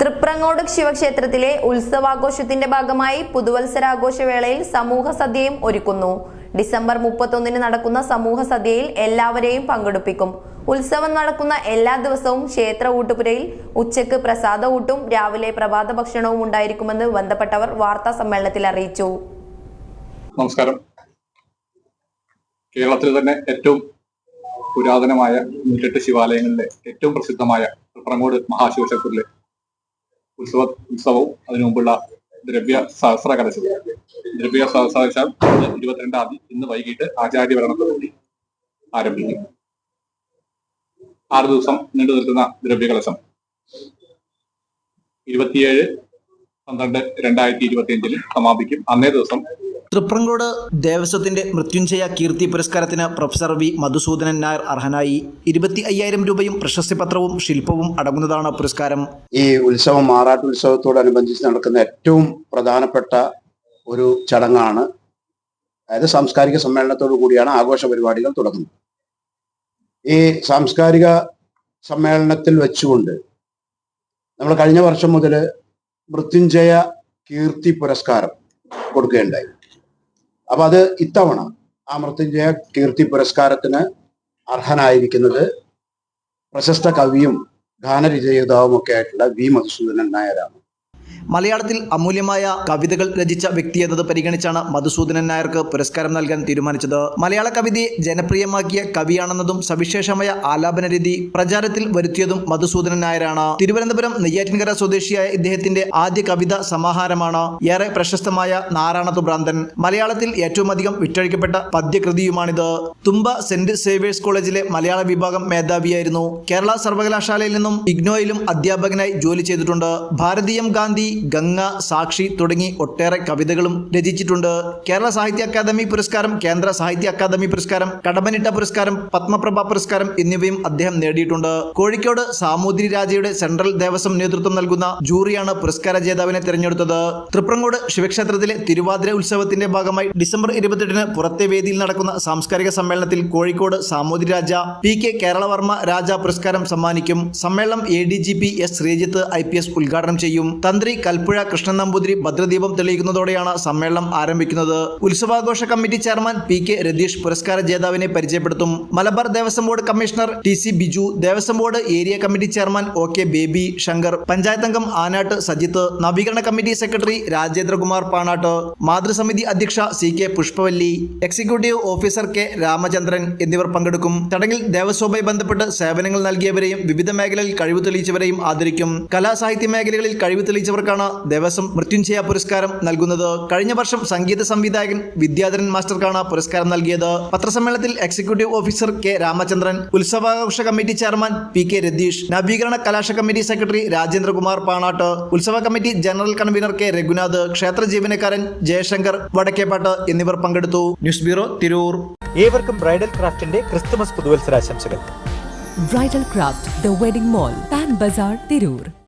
തൃപ്രങ്ങോട് ശിവക്ഷേത്രത്തിലെ ഉത്സവാഘോഷത്തിന്റെ ഭാഗമായി പുതുവത്സരാഘോഷവേളയിൽ സമൂഹ സദ്യയും ഒരുക്കുന്നു. ഡിസംബർ മുപ്പത്തൊന്നിന് നടക്കുന്ന സമൂഹ സദ്യയിൽ എല്ലാവരെയും പങ്കെടുപ്പിക്കും. ഉത്സവം നടക്കുന്ന എല്ലാ ദിവസവും ക്ഷേത്ര ഊട്ടുപുരയിൽ ഉച്ചയ്ക്ക് പ്രസാദ ഊട്ടും രാവിലെ പ്രഭാത ഭക്ഷണവും ഉണ്ടായിരിക്കുമെന്ന് ബന്ധപ്പെട്ടവർ വാർത്താ സമ്മേളനത്തിൽ അറിയിച്ചു. നമസ്കാരം. കേരളത്തിൽ തന്നെ ഏറ്റവും പുരാതനമായ നൂറ്റെട്ട് ശിവാലയങ്ങളിലെ ഏറ്റവും പ്രസിദ്ധമായ തൃപ്രങ്ങോട് മഹാശിവക്ഷേത്രത്തിലെ ഉത്സവ ഉത്സവവും അതിനു മുമ്പുള്ള ദ്രവ്യ സഹസ്ര കലശവും ദ്രവ്യ സഹസ്ര കലശം ഇരുപത്തിരണ്ടാം തീയതി ഇന്ന് വൈകിട്ട് ആചാര്യ ഭരണത്തോടുകൂടി ആരംഭിക്കും. ആറ് ദിവസം നീണ്ടു നിൽക്കുന്ന ദ്രവ്യ കലശം. ഇരുപത്തിയേഴ് പന്ത്രണ്ട് രണ്ടായിരത്തി ഇരുപത്തിയഞ്ചിൽ സമാപിക്കും. അന്നേ ദിവസം തൃപ്രങ്കോട് ദേവസ്വത്തിന്റെ മൃത്യുഞ്ജയ കീർത്തി പുരസ്കാരത്തിന് പ്രൊഫസർ വി മധുസൂദനൻ നായർ അർഹനായി. ഇരുപത്തി അയ്യായിരം രൂപയും പ്രശസ്തി പത്രവും ശില്പവും അടങ്ങുന്നതാണ് പുരസ്കാരം. ഈ ഉത്സവം മാറാട്ട് ഉത്സവത്തോടനുബന്ധിച്ച് നടക്കുന്ന ഏറ്റവും പ്രധാനപ്പെട്ട ഒരു ചടങ്ങാണ്. അതായത് സാംസ്കാരിക സമ്മേളനത്തോടു കൂടിയാണ് ആഘോഷ പരിപാടികൾ തുടങ്ങുന്നത്. ഈ സാംസ്കാരിക സമ്മേളനത്തിൽ വെച്ചുകൊണ്ട് നമ്മൾ കഴിഞ്ഞ വർഷം മുതൽ മൃത്യുഞ്ജയ കീർത്തി പുരസ്കാരം കൊടുക്കുകയുണ്ടായി. അപ്പൊ അത് ഇത്തവണ ആ കീർത്തി പുരസ്കാരത്തിന് അർഹനായിരിക്കുന്നത് പ്രശസ്ത കവിയും ഗാനരചയിതാവും ഒക്കെ ആയിട്ടുള്ള വി മധുസൂദനൻ നായരാണ്. മലയാളത്തിൽ അമൂല്യമായ കവിതകൾ രചിച്ച വ്യക്തി എന്നത് പരിഗണിച്ചാണ് മധുസൂദനൻ നായർക്ക് പുരസ്കാരം നൽകാൻ തീരുമാനിച്ചത്. മലയാള കവിതയെ ജനപ്രിയമാക്കിയ കവിയാണെന്നതും സവിശേഷമായ ആലാപന രീതി പ്രചാരത്തിൽ വരുത്തിയതും മധുസൂദനൻ നായരാണ്. തിരുവനന്തപുരം നെയ്യാറ്റിൻകര സ്വദേശിയായ ഇദ്ദേഹത്തിന്റെ ആദ്യ കവിത സമാഹാരമാണ് ഏറെ പ്രശസ്തമായ നാരായണത്തു ഭ്രാന്തൻ. മലയാളത്തിൽ ഏറ്റവും അധികം വിറ്റഴിക്കപ്പെട്ട പദ്യകൃതിയുമാണിത്. തുമ്പ സെന്റ് സേവേഴ്സ് കോളേജിലെ മലയാള വിഭാഗം മേധാവിയായിരുന്നു. കേരള സർവകലാശാലയിൽ നിന്നും ഇഗ്നോയിലും അധ്യാപകനായി ജോലി ചെയ്തിട്ടുണ്ട്. ഭാരതീയം ഗാന്ധി ഗംഗ സാക്ഷി തുടങ്ങി ഒട്ടേറെ കവിതകളും രചിച്ചിട്ടുണ്ട്. കേരള സാഹിത്യ അക്കാദമി പുരസ്കാരം കേന്ദ്ര സാഹിത്യ അക്കാദമി പുരസ്കാരം കടമനിട്ട പുരസ്കാരം പത്മപ്രഭ പുരസ്കാരം എന്നിവയും അദ്ദേഹം നേടിയിട്ടുണ്ട്. കോഴിക്കോട് സാമൂതിരി രാജയുടെ സെൻട്രൽ ദേവസ്വം നേതൃത്വം നൽകുന്ന ജൂറിയാണ് പുരസ്കാര ജേതാവിനെ തിരഞ്ഞെടുത്തത്. തൃപ്രങ്കോട് ശിവക്ഷേത്രത്തിലെ തിരുവാതിര ഉത്സവത്തിന്റെ ഭാഗമായി ഡിസംബർ ഇരുപത്തെട്ടിന് പുറത്തെ വേദിയിൽ നടക്കുന്ന സാംസ്കാരിക സമ്മേളനത്തിൽ കോഴിക്കോട് സാമൂതിരി രാജ പി കെ കേരളവർമ്മ രാജ പുരസ്കാരം സമ്മാനിക്കും. സമ്മേളനം A D G P S Sreejith I P S ഉദ്ഘാടനം ചെയ്യും. തന്ത്രി കൽപ്പുഴ കൃഷ്ണൻ നമ്പൂതിരി ഭദ്രദീപം തെളിയിക്കുന്നതോടെയാണ് സമ്മേളനം ആരംഭിക്കുന്നത്. ഉത്സവാഘോഷ committee chairman P K Ratheesh പുരസ്കാര ജേതാവിനെ പരിചയപ്പെടുത്തും. Malabar Devaswom board commissioner T C Biju Devaswom board area committee chairman O K Baby Shankar panchayat അംഗം ആനാട്ട് സജിത്ത് നവീകരണ കമ്മിറ്റി സെക്രട്ടറി രാജേന്ദ്രകുമാർ പാണാട്ട് മാതൃസമിതി അധ്യക്ഷ C K Pushpavalli executive officer K Ramachandran എന്നിവർ പങ്കെടുക്കും. ചടങ്ങിൽ ദേവസ്വവുമായി ബന്ധപ്പെട്ട് സേവനങ്ങൾ നൽകിയവരെയും വിവിധ മേഖലകളിൽ കഴിവ് തെളിയിച്ചവരെയും ആദരിക്കും. കലാസാഹിത്യ മേഖലകളിൽ കഴിവ് തെളിയിച്ചവർക്കാണ് ദേവസ്വം മൃത്യുഞ്ജയ പുരസ്കാരം നൽകുന്നത്? കഴിഞ്ഞ വർഷം സംഗീത സംവിധായകൻ വിദ്യാധരൻ മാസ്റ്റർക്കാണ് പുരസ്കാരം നൽകിയത്. പത്രസമ്മേളനത്തിൽ executive officer K Ramachandran ഉത്സവാഘോഷ committee chairman P K Ratheesh നവീകരണ കലാശ കമ്മിറ്റി സെക്രട്ടറി രാജേന്ദ്രകുമാർ പാണാട്ട് ഉത്സവ committee general convener K Raghunath ക്ഷേത്ര ജീവനക്കാരൻ ജയശങ്കർ വടക്കേപ്പാട്ട് എന്നിവർ പങ്കെടുത്തു. News bureau Tirur. ഏവർക്കും ബ്രൈഡൽ ക്രാഫ്റ്റിന്റെ Christmas പുതുവത്സരാശംസകൾ. Bridal Craft, The wedding mall Pan Bazaar Tirur.